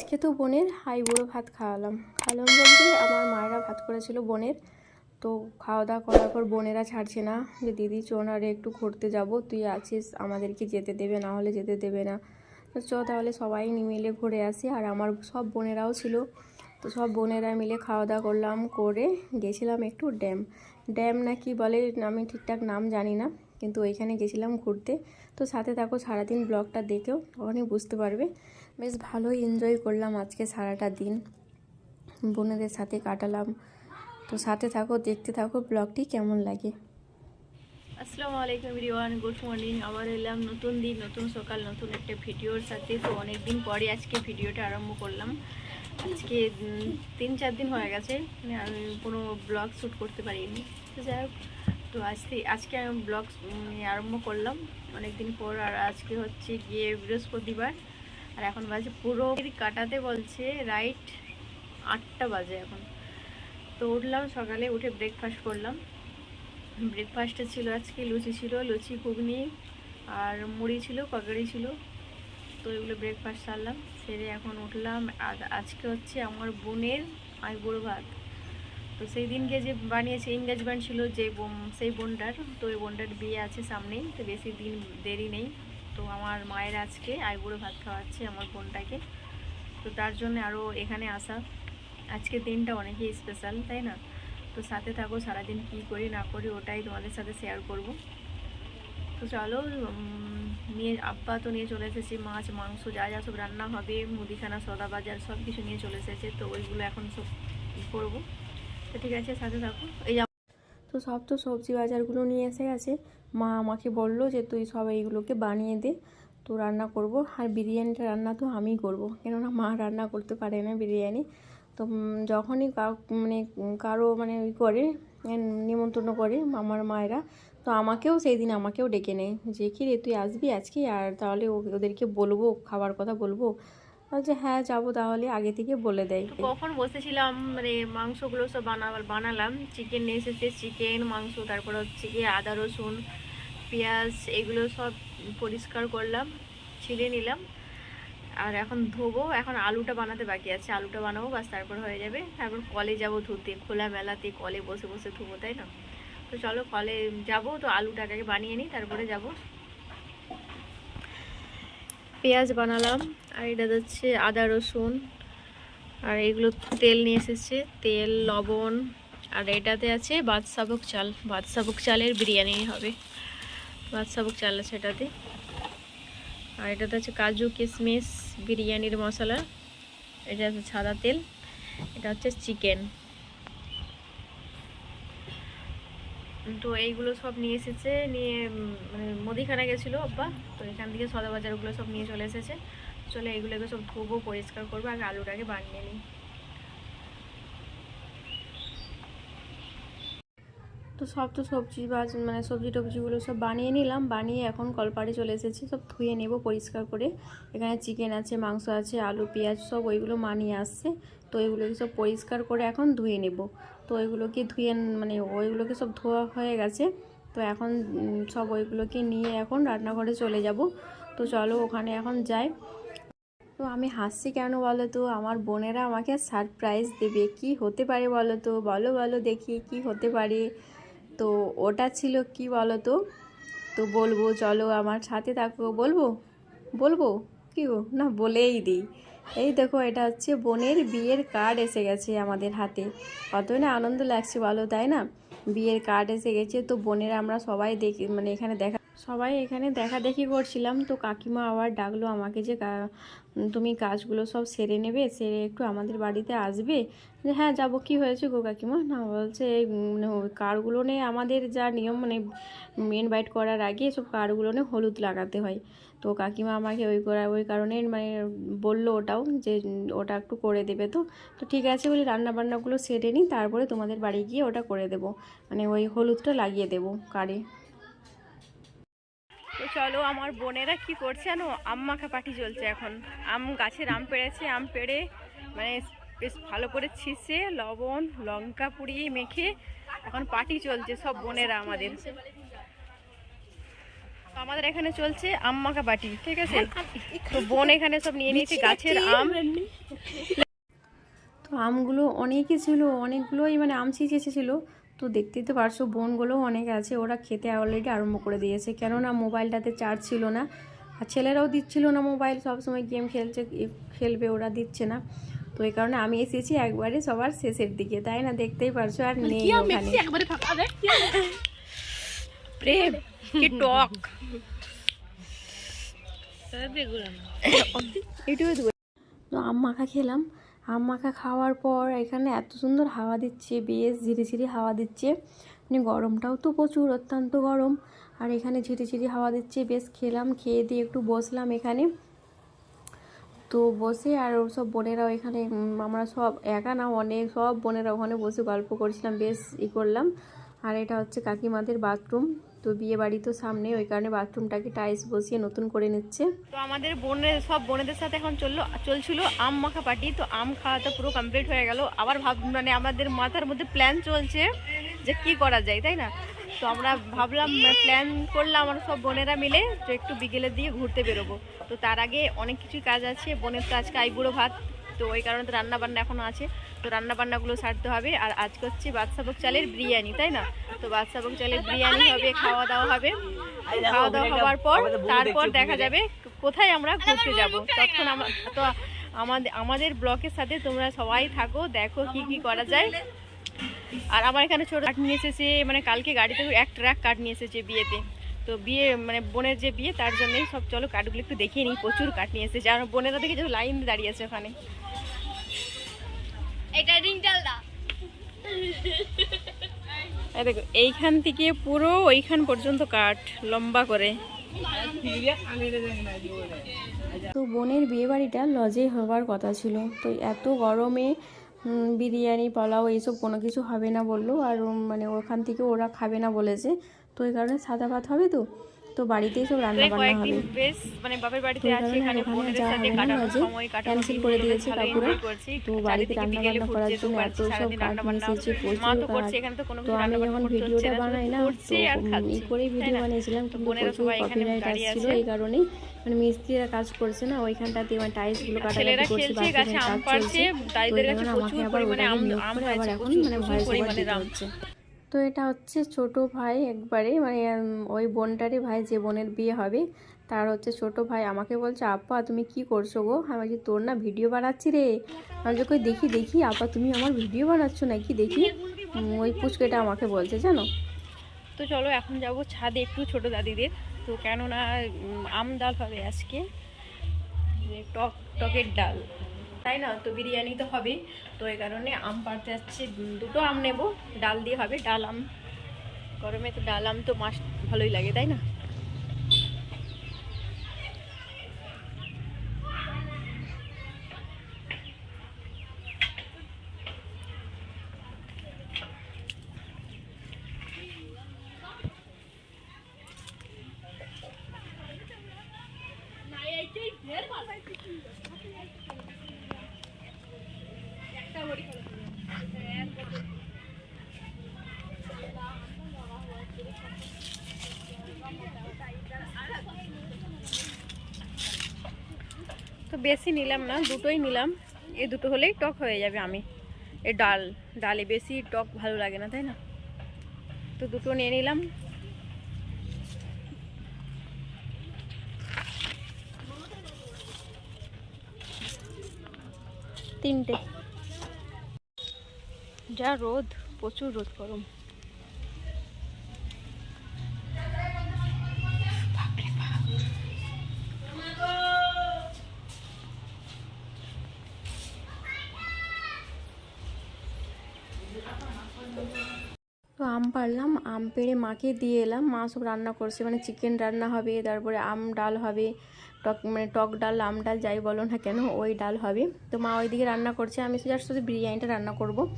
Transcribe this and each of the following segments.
আজকে তো বোনের হাই বুড়ো ভাত খাওয়ালাম। খাওয়ালাম বলতে আমার মায়েরা ভাত করেছিল বোনের। তো খাওয়া দাওয়া করার পর বোনেরা ছাড়ছে না যে, দিদি চোনারে একটু ঘুরতে যাব। তুই আছিস, আমাদেরকে যেতে দেবে, না হলে যেতে দেবে না। চ তাহলে সবাই মিলে ঘুরে আসি। আর আমার সব বোনেরাও ছিল। তো সব বোনেরা মিলে খাওয়া দাওয়া করলাম, করে গেছিলাম একটু ড্যাম। ড্যাম না কি বলে, আমি ঠিকঠাক নাম জানি না। কিন্তু ওইখানে গেছিলাম ঘুরতে। তো সাথে থাকো, সারাদিন ব্লগটা দেখেও তখনই বুঝতে পারবে। বেশ ভালোই এনজয় করলাম আজকে সারাটা দিন। বোনেদের সাথে কাটালাম। তো সাথে থাকো, দেখতে থাকো ব্লগটি কেমন লাগে। আসসালামু আলাইকুম রিওয়ান গুড মর্নিং। আবার এলাম নতুন দিন, নতুন সকাল, নতুন একটা ভিডিওর সাথে। তো অনেক দিন পরে আজকে ভিডিওটা আরম্ভ করলাম। আজকে তিন চার দিন হয়ে গেছে। মানে আমি কোনো ব্লগ শ্যুট করতে পারিনি। তো যাই হোক তো আজকে আজকে আমি ব্লগ আরম্ভ করলাম। অনেক দিন পর আর আজকে হচ্ছে গিয়ে বৃহস্পতিবার। আর এখন বাজে পুরো কাটাতে বলছে রাইট আটটা বাজে এখন। তো উঠলাম সকালে, উঠে ব্রেকফাস্ট করলাম। ব্রেকফাস্টে ছিল আজকে লুচি ছিল, লুচি, ঘুগনি আর মুড়ি ছিল পকড়ি ছিল। তো এগুলো ব্রেকফাস্ট সারলাম। সেরে এখন উঠলাম। আজকে হচ্ছে আমার বোনের আই বুড়ো ভাত। তো সেই দিনকে যে বানিয়েছে এঙ্গেজমেন্ট ছিল যে সেই বোনটার, তো ওই বোনটার বিয়ে আছে সামনেই, তো বেশি দিন দেরি নেই। তো আমার মায়ের আজকে আই বুড়ো ভাত খাওয়াচ্ছে আমার বোনটাকে। তো তার জন্য আরও এখানে আসা। আজকের দিনটা অনেকই স্পেশাল তাই না? তো সাথে থাকো, সারাদিন কি করি না করি ওটাই তোমাদের সাথে শেয়ার করব। তো চলো নিয়ে, আব্বা তো নিয়ে চলে এসেছি মাছ, মাংস, যা যা সব রান্না হবে, মুদিখানা সদা বাজার সব কিছু নিয়ে চলে এসেছে, তো ওইগুলো এখন সব করব। তো ঠিক আছে, সাথে থাকো। এই তো সব তো সবজি বাজারগুলো নিয়ে এসে গেছে। মা আমাকে বলল যে, তুই সব এইগুলোকে বানিয়ে দে, তো রান্না করব। আর বিরিয়ানিটা রান্না তো আমিই করব। কেননা মা রান্না করতে পারে না বিরিয়ানি। তো যখনই মানে কারও মানে ওই করে নিমন্ত্রণ করে আমার মায়েরা, তো আমাকেও সেই দিন আমাকেও ডেকে নেয়। যে, কি রে, তুই আসবি আজকে? আর তাহলে ওদেরকে বলব, খাবার কথা বলব। যে হ্যাঁ যাব তাহলে আগে থেকে বলে দেয়। কখন বসেছিলাম মানে মাংসগুলো সব বানাবার, বানালাম। চিকেন নিয়ে এসেছে চিকেন মাংস, তারপর হচ্ছে গিয়ে আদা, রসুন, পেঁয়াজ, এগুলো সব পরিষ্কার করলাম, ছিলে নিলাম। আর এখন ধোবো, এখন আলুটা বানাতে বাকি আছে। আলুটা বানাবো, বাস তারপর হয়ে যাবে। তারপর কলে যাব ধুতে, খোলা মেলাতে, কলে বসে বসে ধুবো, তাই না? তো চলো কলে যাব, তো আলুটাকে বানিয়ে নিই, তারপরে যাব। পেঁয়াজ বানালাম, আর এটা হচ্ছে আদা, রসুন, আর এগুলো তেল নিয়ে এসেছে। তেল, লবণ, আর এটাতে আছে বাদশাভোগ চাল। বাদশাভোগ চালের বিরিয়ানি হবে। বাদশাভোগ চাল আছে এটাতে। আর এটাতে আছে কাজু কিশমিশ বিরিয়ানির মশলা। এটা আছে সাদা তেল। এটা হচ্ছে চিকেন। তো এইগুলো সব নিয়ে এসেছে, নিয়ে মানে মুদিখানা গেছিল আব্বা। তো এখান থেকে সদাবাজারগুলো সব নিয়ে চলে এসেছে। চলে এইগুলোকে সব ধোবো, পরিষ্কার করব আর আলুটাকে বানিয়ে নিই। তো সব তো সবজি বাজ মানে সবজি টবজিগুলো সব বানিয়ে নিলাম, বানিয়ে এখন কলপাড়ে চলে এসেছি, সব ধুয়ে নেব পরিষ্কার করে। এখানে চিকেন আছে, মাংস আছে, আলু, পেঁয়াজ সব ওইগুলো মানিয়ে আসছে, তো ওইগুলোকে সব পরিষ্কার করে এখন ধুয়ে নেব। তো ওইগুলোকে ধুয়ে মানে ওইগুলোকে সব ধোয়া হয়ে গেছে, তো এখন সব ওইগুলোকে নিয়ে এখন রান্নাঘরে চলে যাব। তো চলো ওখানে এখন যাই। তো আমি হাসছি কেন বলো তো? আমার বোনেরা আমাকে সারপ্রাইজ দেবে, কি হতে পারে বলো তো? বলো বলো দেখি কি হতে পারে। তো ওটা ছিল কি বলো তো তো বলব, চলো আমার সাথে থাকো, বলব? বলব? কি গো? না, বলেই দিই। এই দেখো, এটা হচ্ছে বোনের বিয়ের কার্ড এসে গেছে আমাদের হাতে। কতই না আনন্দ লাগছে বলো, তাই না? বিয়ের কার্ড এসে গেছে তো বোনেরা আমরা সবাই দেখি মানে এখানে দেখা, সবাই এখানে দেখা দেখি করছিলাম। তো কাকিমা আবার ডাকলো আমাকে যে তুমি কাজগুলো সব সেরে নেবে, সেরে একটু আমাদের বাড়িতে আসবে? যে হ্যাঁ যাব। কি হয়েছে গো কাকিমা? না, বলছে, এই মানে নিয়ে আমাদের যা নিয়ম মানে ইনভাইট করার আগে সব কার্ডগুলো নিয়ে হলুদ লাগাতে হয়। তো কাকিমা আমাকে ওই করা, ওই কারণে মানে বলল ওটাও যে ওটা একটু করে দেবে তো। তো ঠিক আছে বলি রান্না বান্নাগুলো সেরে নিই, তারপরে তোমাদের বাড়ি গিয়ে ওটা করে দেবো। মানে ওই হলুদটা লাগিয়ে দেবো কার্ডে তো চলো আমার বোনেরা কি করছে জানো? আম মাখা পাটি চলছে এখন। আম গাছের আম পেড়েছে, আম পেড়ে মানে বেশ ভালো করে ছিঁচে লবণ, লঙ্কা পুড়িয়ে মেখে এখন পাটি চলছে সব বোনেরা আমাদের। আমাদের এখানে চলছে আম মাখা পাটি ঠিক আছে? তো বোন এখানে সব নিয়ে নিয়েছে গাছের আম। তো আমগুলো অনেকই ছিল অনেকগুলোই মানে আম ছিঁচেছে ছিল তো দেখতেই তো পারছ বোনগুলোও অনেক আছে ওরা খেতে অলরেডি আরম্ভ করে দিয়েছে। কেননা মোবাইলটাতে চার্জ ছিল না আর ছেলেরাও দিচ্ছিল না মোবাইল সবসময় গেম খেলছে খেলবে ওরা দিচ্ছে না। তো এই কারণে আমি এসেছি একবারে সবার শেষের দিকে তাই না? দেখতেই পারছ আর নেই ফাঁকা দেখ। প্রেম। কি টক। তো আম মাখা খেলাম। আম মাখা খাওয়ার পর এখানে এত সুন্দর হাওয়া দিচ্ছে, বেশ ঝিরি ঝিরি হাওয়া দিচ্ছে। মানে গরমটাও তো প্রচুর, অত্যন্ত গরম। আর এখানে ঝিরি ঝিরি হাওয়া দিচ্ছে, বেশ খেলাম, খেয়ে দিয়ে একটু বসলাম এখানে। তো বসে আর ওর সব বোনেরাও এখানে আমরা সব একা না, অনেক সব বোনেরা ওখানে বসে গল্প করছিলাম, বেশ ই করলাম। আর এটা হচ্ছে কাকিমাদের বাথরুম তো বিয়ে বাড়ি তো সামনে, ওই কারণে বাথরুমটাকে টাইলস বসিয়ে নতুন করে নিচ্ছে। তো আমাদের বোনের, সব বোনেদের সাথে এখন চলল, চলছিল আম মাখা পার্টি তো আম খাওয়া তো পুরো কমপ্লিট হয়ে গেল। আবার ভাব মানে আমাদের মাথার মধ্যে প্ল্যান চলছে যে কি করা যায়, তাই না? তো আমরা ভাবলাম প্ল্যান করলাম আমরা সব বোনেরা মিলে যে একটু বিকেলের দিয়ে ঘুরতে বেরোবো। তো তার আগে অনেক কিছু কাজ আছে, বোনের তো আজকে আইবুড়ো ভাত তো ওই কারণে তো রান্না বান্না এখনও আছে। তো রান্না বান্নাগুলো সারতে হবে। আর আজকে হচ্ছে বাদশাভোগ চালের বিরিয়ানি তাই না? তো বাদশাভোগ চালের বিরিয়ানি হবে খাওয়া দাওয়া হবে। খাওয়া দাওয়া হওয়ার পর তারপর দেখা যাবে কোথায় আমরা ঘুরতে যাব। তখন আমরা তো আমাদের আমাদের ব্লকের সাথে তোমরা সবাই থাকো দেখো কি কি করা যায়। আর আমার এখানে ছোট কাঠ নিয়ে এসেছে মানে কালকে গাড়িতে এক ট্রাক কাঠ নিয়ে এসেছে বিয়েতে। তো বিয়ে মানে বোনের যে বিয়ে তার জন্যই সব চলো কাঠগুলো একটু দেখিয়ে নিই। প্রচুর কাঠ নিয়ে এসেছে। আর বোনেরা দেখে যে লাইন দাঁড়িয়ে আছে ওখানে। এটা দেখো এইখান থেকে পুরো ওইখান পর্যন্ত কাঠ লম্বা করে। তো বোনের বিয়ে বাড়িটা লজে হওয়ার কথা ছিল। তো এত গরমে বিরিয়ানি পোলাও এইসব কোনো কিছু হবে না বলল। আর মানে ওখান থেকে ওরা খাবে না বলেছে। তো এই কারণে সাদা ভাত হবে তো। তো বাড়িতেই সব রান্না বান্না কয়েকদিন হবে। বেশ মানে বাপের বাড়িতে তো আছি এখানে ওখানে বোনেদের যাওয়া সাথে হবে না কাটানোর লজে। সময় কাটানোর ক্যান্সেল করে দিয়েছে কাকুরা। তো বাড়িতে রান্না বান্না করার জন্য এত সব বান্না মা প্রচুর তো আমি যখন বান্না ভিডিওটা বানাই না তো আর উম, ই করে তাই ভিডিও বানিয়েছিলাম কিন্তু প্রচুর কপিরাইট আসছিল এই কারণেই। মানে মিস্ত্রিরা কাজ করছে না ওইখানটাতে মানে টাইলসগুলো ছেলেরা কাটাকাটি করছে গাছে আম কাজ তো তাদের কাছে আমাকে প্রচুর পরিমাণে আম আম এখন মানে ভয়েস ওভার দিতে হচ্ছে। তো এটা হচ্ছে ছোট ভাই একবারে মানে ওই বোনটারই ভাই, যে বোনের বিয়ে হবে, তার হচ্ছে ছোট ভাই আমাকে বলছে, আপা, তুমি কি করছ গো? আমি বলছি, তোর না ভিডিও বানাচ্ছি রে। আমি যে কই, দেখি দেখি, আপা, তুমি আমার ভিডিও বানাচ্ছ নাকি? দেখি। ওই পুচকেটা আমাকে বলছে, জানো? তো চলো, এখন যাব ছাদে একটু ছোট দাদিদের। তো কেননা আম ডাল হবে আজকে। টক, টকের ডাল। তাই না? তো বিরিয়ানি তো হবে তো এই কারণে আম পাড়তে যাচ্ছি দুটো আম নেব। ডাল দিয়ে হবে। ডাল আম। গরমে তো ডাল আম তো মাস ভালোই লাগে, তাই না? তো বেশি নিলাম না, দুটোই নিলাম। এই দুটো হলেই টক হয়ে যাবে আমি। এই ডাল, ডালে বেশি টক ভালো লাগে না, তাই না? তো দুটো নিয়ে নিলাম। তিনটে। যা রোদ, প্রচুর রোদ গরম। পারলাম, আম পেড়ে মাকে দিয়ে এলাম। মা সব রান্না করছে মানে চিকেন রান্না হবে, তারপরে আম ডাল হবে, টক মানে টক ডাল, আম ডাল, যাই বলো না কেন, ওই ডাল হবে। তো মা ওইদিকে রান্না করছে, আমি জাস্ট শুধু বিরিয়ানিটা রান্না করব।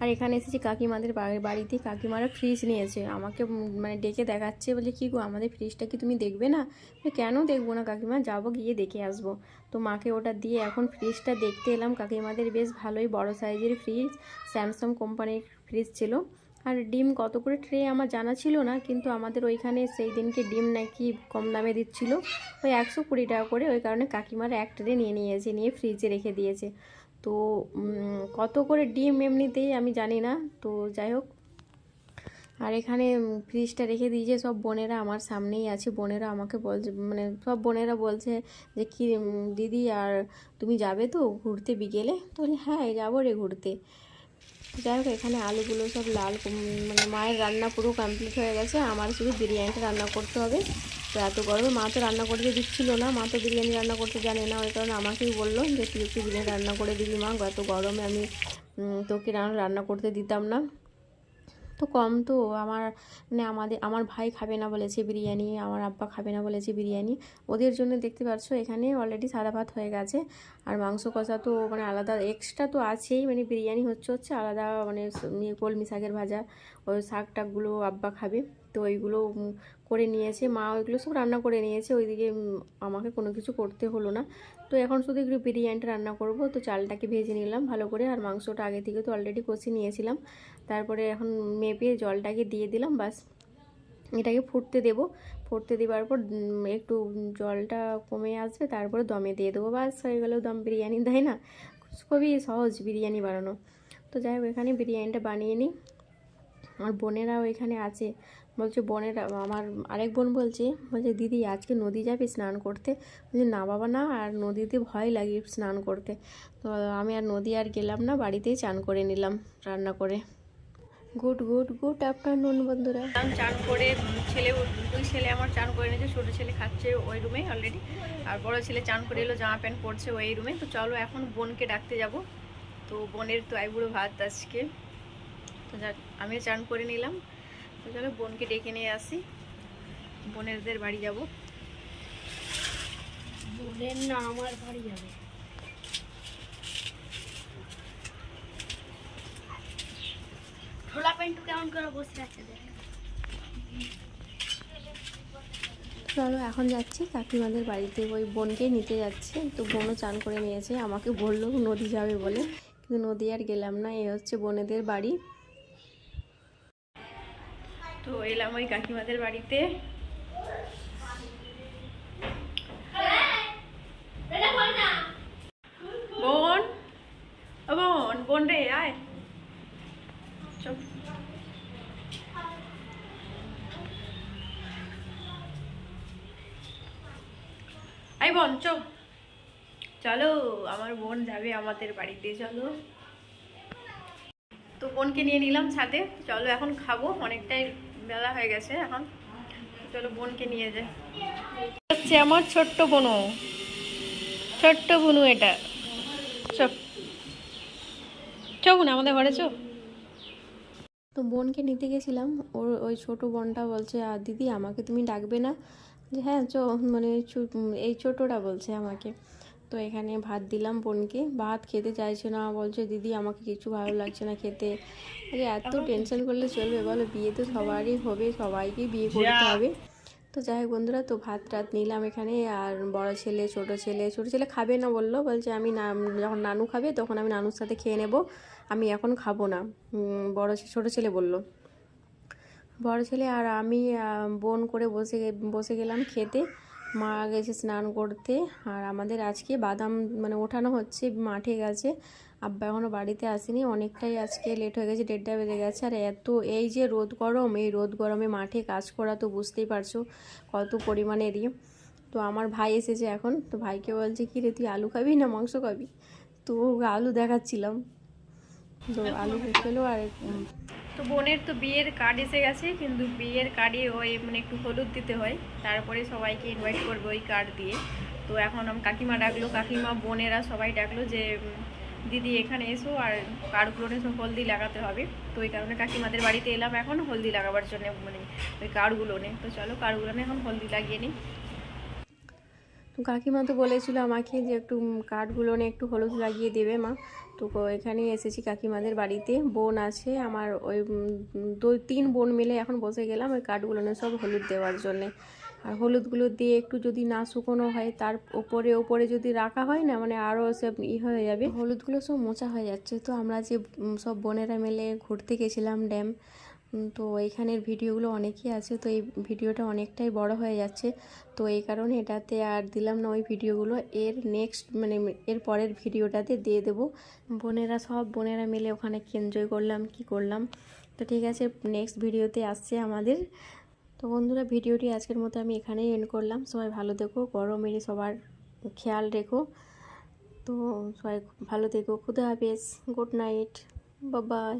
আর এখানে এসেছি কাকিমাদের বাড়ি- বাড়িতে কাকিমারা ফ্রিজ নিয়েছে। আমাকে মানে ডেকে দেখাচ্ছে বলে কি গো, আমাদের ফ্রিজটা কি তুমি দেখবে না? কেন দেখব না কাকিমা? যাব গিয়ে দেখে আসব। তো মাকে ওটা দিয়ে এখন ফ্রিজটা দেখতে এলাম। কাকিমাদের বেশ ভালোই বড় সাইজের ফ্রিজ স্যামসাং কোম্পানির ফ্রিজ ছিল। আর ডিম কত করে ট্রে আমার জানা ছিল না, কিন্তু আমাদের ওইখানে সেই দিনকে ডিম নাকি কম দামে দিচ্ছিল। ওই একশো কুড়ি টাকা করে ওই কারণে কাকিমার এক ট্রে নিয়ে নিয়েছে, নিয়ে ফ্রিজে রেখে দিয়েছে। তো কত করে ডিম এমনিতেই আমি জানি না, তো যাই হোক। আর এখানে ফ্রিজটা রেখে দিয়েছে সব বোনেরা, আমার সামনেই আছে বোনেরা, আমাকে বলছে মানে সব বোনেরা বলছে যে, কি দিদি, আর তুমি যাবে তো ঘুরতে বিকেলে? তো হ্যাঁ যাব রে ঘুরতে। যাই হোক, এখানে আলুগুলো সব লাল মানে মায়ের রান্না পুরো কমপ্লিট হয়ে গেছে। আমার শুধু বিরিয়ানিটা রান্না করতে হবে। তো এত গরমে মা তো রান্না করতে দিচ্ছিল না। মা তো বিরিয়ানি রান্না করতে জানে না, ওই কারণে আমাকেই বলল যে, তুই একটু বিরিয়ানি রান্না করে দিবি মা। এত গরমে আমি তোকে রান্না রান্না করতে দিতাম না। তো কম তো। আমার মানে আমাদের, আমার ভাই খাবে না বলেছে বিরিয়ানি, আমার আব্বা খাবে না বলেছে বিরিয়ানি। ওদের জন্য দেখতে পাচ্ছ, এখানে অলরেডি সাদা ভাত হয়ে গেছে। আর মাংস কষা তো মানে আলাদা এক্সট্রা তো আছেই। মানে বিরিয়ানি হচ্ছে হচ্ছে আলাদা মানে ইয়ে কলমি শাকের ভাজা। ওই শাক টাকগুলো আব্বা খাবে। তো ওইগুলো করে নিয়েছে, মা ওইগুলো সব রান্না করে নিয়েছে, ওইদিকে আমাকে কোনো কিছু করতে হলো না। তো এখন শুধু একটু বিরিয়ানিটা রান্না করব, তো চালটাকে ভেজে নিলাম ভালো করে, আর মাংসটা আগে থেকে তো অলরেডি কষে নিয়েছিলাম। তারপরে এখন মেপে জলটাকে দিয়ে দিলাম, বাস। এটাকে ফুটতে দেব, ফুটতে দেওয়ার পর একটু জলটা কমে আসবে, তারপরে দমে দিয়ে দেবো, বাস। হয়ে গেলেও দম বিরিয়ানি দেয় না, খুবই সহজ বিরিয়ানি বানানো। তো যাই হোক, এখানে বিরিয়ানিটা বানিয়ে নিই। আর বোনেরাও এখানে আছে বলছে বোনেরা, আমার আরেক বোন বলছে বলছে, দিদি, আজকে নদী যাবে স্নান করতে? বলছে, না বাবা, না, আর নদীতে ভয় লাগে স্নান করতে। তো আমি আর নদী আর গেলাম না, বাড়িতেই চান করে নিলাম রান্না করে। গুড গুড গুড আফটারনুন বন্ধুরা। চান করে, ছেলে, দুই ছেলে আমার চান করে নিয়েছে, ছোটো ছেলে খাচ্ছে ওই রুমে অলরেডি আর বড় ছেলে চান করে এলো, জামা প্যান্ট পরছে ওই রুমে তো চলো এখন বোনকে ডাকতে যাব। তো বোনের তো আইবুড়ো ভাত আজকে। তো যাক, আমিও চান করে নিলাম। তো চলো বোনকে ডেকে নিয়ে আসি। বোনেরদের বাড়ি যাব। বোনের না আমার বাড়ি যাবে। ঠোলা পেন্টু কেমন করে বসে আছে চলো এখন যাচ্ছি কাকিমাদের বাড়িতে। ওই বোনকে নিতে যাচ্ছে। তো বোনও চান করে নিয়েছে। আমাকে বলল নদী যাবে বলে। কিন্তু নদী আর গেলাম না এই হচ্ছে বোনেদের বাড়ি। এলাম ওই কাকিমাদের বাড়িতে। বোন? বোন বোন রে, আয়। আই চলো, আমার বোন যাবে আমাদের বাড়িতে, চলো। তো বোনকে নিয়ে নিলাম ছাদে। চলো, এখন খাব, অনেকটাই বেলা হয়ে গেছে এখন। চলো বোনকে নিয়ে যাই। হচ্ছে আমার ছোট্ট বোনু। ছোট্ট বোনু এটা। চপ। চো বোন আমাদের ঘরে চো তো বোনকে নিতে গেছিলাম। ওর ওই ছোট বোনটা বলছে আর দিদি আমাকে তুমি ডাকবে না? যে হ্যাঁ চ মানে এই ছোটটা বলছে আমাকে। তো এখানে ভাত দিলাম বোনকে। ভাত খেতে চাইছে না বলছে দিদি আমাকে কিছু ভালো লাগছে না খেতে। আরে এত টেনশন করলে চলবে বলো? বিয়ে তো সবারই হবে সবাইকেই বিয়ে করতে হবে। তো যাই হোক বন্ধুরা তো ভাত টাত নিলাম এখানে। আর বড় ছেলে ছোট ছেলে ছোট ছেলে খাবে না বলল বলছে আমি না যখন নানু খাবে তখন আমি নানুর সাথে খেয়ে নেব। আমি এখন খাব না। বড় ছোট ছেলে বলল। বড় ছেলে আর আমি বোন করে বসে বসে গেলাম খেতে। মা গেছে স্নান করতে। আর আমাদের আজকে বাদাম মানে ওঠানো হচ্ছে, মাঠে গেছে। আব্বা এখনও বাড়িতে আসেনি, অনেকটাই আজকে লেট হয়ে গেছে, দেড়টা বেজে গেছে। আর এত, এই যে রোদ গরম, এই রোদ গরমে মাঠে কাজ করা তো বুঝতেই পারছ কত পরিমাণে পরিমাণেরই তো আমার ভাই এসেছে এখন, তো ভাইকে বলছে, কি রে, তুই আলু খাবি না মাংস খাবি? তো আলু দেখাচ্ছিলাম। তো আলু খেলো আর তো বোনের তো বিয়ের কার্ড এসে গেছে, কিন্তু বিয়ের কার্ডে ওই মানে একটু হলুদ দিতে হয়। তারপরে সবাইকে ইনভাইট করবে ওই কার্ড দিয়ে। তো এখন আম কাকিমা ডাকলো, কাকিমা, বোনেরা সবাই ডাকলো যে দিদি এখানে এসো আর কার্ডগুলো সব হলদি লাগাতে হবে। তো ওই কারণে কাকিমাদের বাড়িতে এলাম এখন হলদি লাগাবার জন্য মানে ওই কার্ডগুলো নে। তো চলো কার্ডগুলো এখন হলদি লাগিয়ে নিই তো কাকিমা তো বলেছিল আমাকে যে একটু উম, কাঠগুলো নিয়ে একটু হলুদ লাগিয়ে দেবে মা। তো এখানে এসেছি কাকিমাদের বাড়িতে। বোন আছে আমার ওই দুই তিন বোন মিলে এখন বসে গেলাম ওই কাঠগুলো নিয়ে সব হলুদ দেওয়ার জন্যে। আর হলুদগুলো দিয়ে একটু যদি না শুকনো হয় তার ওপরে ওপরে যদি রাখা হয় না মানে আরও সব ই হয়ে যাবে। হলুদগুলো সব মোচা হয়ে যাচ্ছে। তো আমরা যে সব বোনেরা মিলে ঘুরতে গেছিলাম ড্যাম। তো এইখানের ভিডিওগুলো অনেকই আছে, তো এই ভিডিওটা অনেকটাই বড় হয়ে যাচ্ছে। তো এই কারণে এটাতে আর দিলাম না ওই ভিডিওগুলো। এর নেক্সট মানে এর পরের ভিডিওটাতে দিয়ে দেবো। বোনেরা সব বোনেরা মিলে ওখানে এনজয় করলাম, কি করলাম। তো ঠিক আছে নেক্সট ভিডিওতে আসছে আমাদের। তো বন্ধুরা, ভিডিওটি আজকের মতো আমি এখানেই এন্ড করলাম। সবাই ভালো থেকো গরমের সবার খেয়াল রেখো। তো সবাই ভালো থেকো, খুদা হাফেজ গুড নাইট বাই